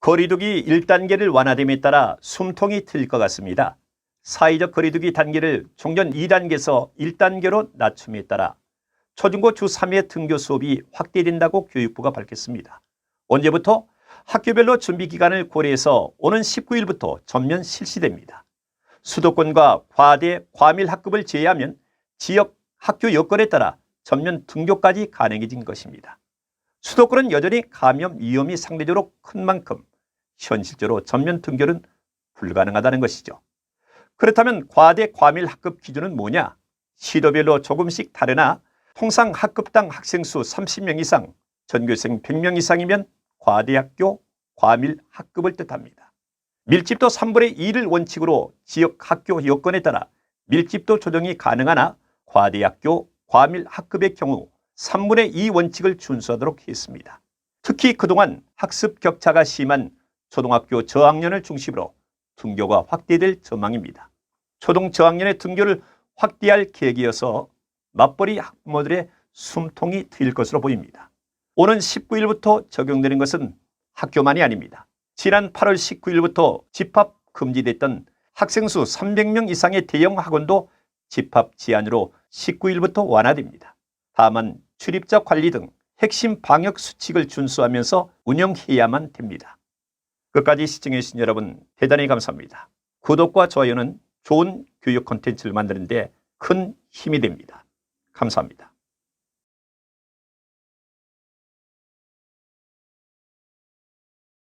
거리두기 1단계를 완화됨에 따라 숨통이 트일 것 같습니다. 사회적 거리두기 단계를 종전 2단계에서 1단계로 낮춤에 따라 초중고 주 3회 등교 수업이 확대된다고 교육부가 밝혔습니다. 언제부터? 학교별로 준비 기간을 고려해서 오는 19일부터 전면 실시됩니다. 수도권과 과대, 과밀 학급을 제외하면 지역 학교 여건에 따라 전면 등교까지 가능해진 것입니다. 수도권은 여전히 감염 위험이 상대적으로 큰 만큼 현실적으로 전면 등교는 불가능하다는 것이죠. 그렇다면 과대 과밀 학급 기준은 뭐냐? 시도별로 조금씩 다르나 통상 학급당 학생 수 30명 이상, 전교생 100명 이상이면 과대학교 과밀 학급을 뜻합니다. 밀집도 3분의 2를 원칙으로 지역 학교 여건에 따라 밀집도 조정이 가능하나 과대학교 과밀 학급의 경우 3분의 2 원칙을 준수하도록 했습니다. 특히 그동안 학습 격차가 심한 초등학교 저학년을 중심으로 등교가 확대될 전망입니다. 초등 저학년의 등교를 확대할 계획이어서 맞벌이 학부모들의 숨통이 트일 것으로 보입니다. 오는 19일부터 적용되는 것은 학교만이 아닙니다. 지난 8월 19일부터 집합 금지됐던 학생 수 300명 이상의 대형 학원도 집합 제한으로 19일부터 완화됩니다. 다만 출입자 관리 등 핵심 방역 수칙을 준수하면서 운영해야만 됩니다. 끝까지 시청해 주신 여러분 대단히 감사합니다. 구독과 좋아요는 좋은 교육 콘텐츠를 만드는 데 큰 힘이 됩니다. 감사합니다.